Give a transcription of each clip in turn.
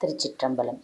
திருச்சிற்றம்பலம்.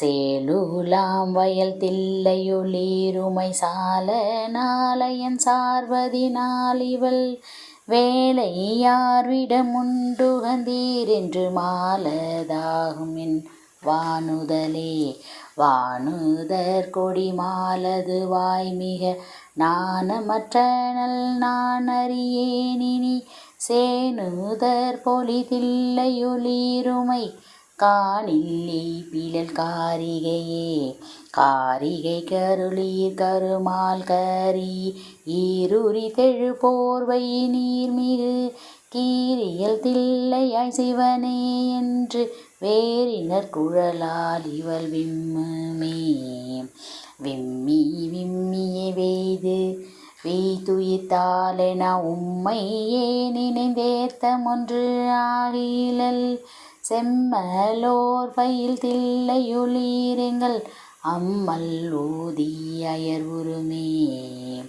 சேலூலாம் வயல் தில்லையுளீருமை சால நாளையன் சார்வதினால் இவள் வேலை யார்விடமுண்டுகந்தீர் என்று மாலதாகும் என் வானுதலே. வானுதர் கொடி மாலது வாய்மிக நாணமற்றனல் நான் அறியேனினி சேனுதர் பொலிதில்லையுளீருமை காணில்லி பிழல் காரிகையே காரிகை கருளீர் கருமால் கரி ஈருரி தெழு போர்வை நீர்மிகு கீரியல் தில்லையாய் சிவனே என்று வேறினர் குழலால் இவள் விம்முமே. விம்மி விம்மியே வெய்து வெய்துயிர்த்தாலென உம்மையே நினைந்தேத்தமொன்று ஆகிலல் செம்மலோர் பயில் தில்லையுளீரெங்கள். அம்மல் ஊதி அயர் உருமே.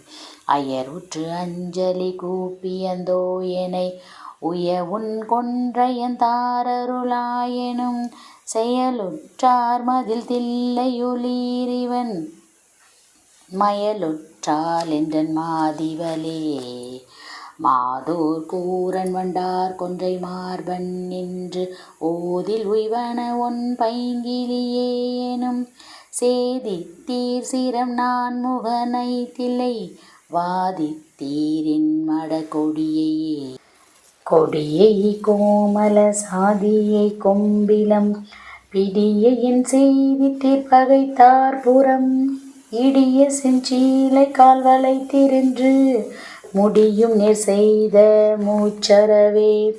அயர் உற்று அஞ்சலி கூப்பியந்தோ எனை. உய உன் கொன்றையன் தாரருளாயெனும். செயலுற்றார் மதில் தில்லையுளீரிவன். மயலுற்றால் என்றன் மாதிவலே. மாதோர் கூரன் வண்டார் கொன்றை மார்பன் என்று ஓதில் உய்வன ஒன் பைங்கிலியே எனும் சேதித்தீர் சிரம் நான் முகனை தில்லை வாதித்தீரின் மட கொடியையே. கொடியை கோமல சாதியை கொம்பிலம் பிடியையின் செய்தி செய்தித்தீர் பகைத்தார் புறம் இடிய செஞ்சீலை கால்வளை திரின்று முடியும் நேர் செய்த மூச்சரவே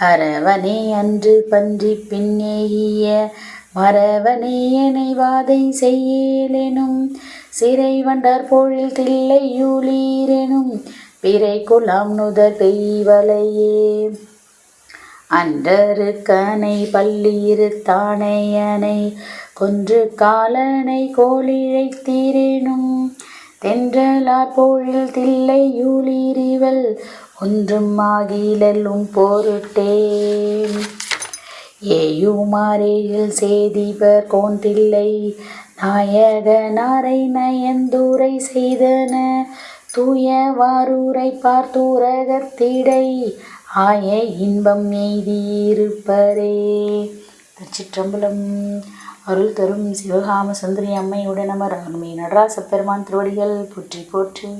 அரவனே அன்று பன்றி பின்னேகிய மரவனே என்னை வாதை செய்யேலெனும். சிறை வண்டார் பொழில் தில்லையுளீரெனும் பிறை குலாம் நுதர் பெய்வலையே. அன்றரு கனை பள்ளியிரு தானையனை கொன்று காலனை கோழிழைத்தீரேனும் தென்றலார் தில்லை தில்லையுளீரிவள் ஒன்றும் ஆகிலெல்லும் பொருட்டே ஏயுமாரேயில் சேதிபர் கோந்தில்லை நாயக நாரை நயந்துரை செய்தன தூயவாரூரை பார்த்தூரகத்திடை ஆய இன்பம் எய்தியிருப்பரே. திருச்சிற்றம்பலம். அருள் தரும் சிவகாம சுந்தரி அம்மையுடன் அமர் அருமை நடராச பெருமான் திருவடிகள் போற்றி போற்றி.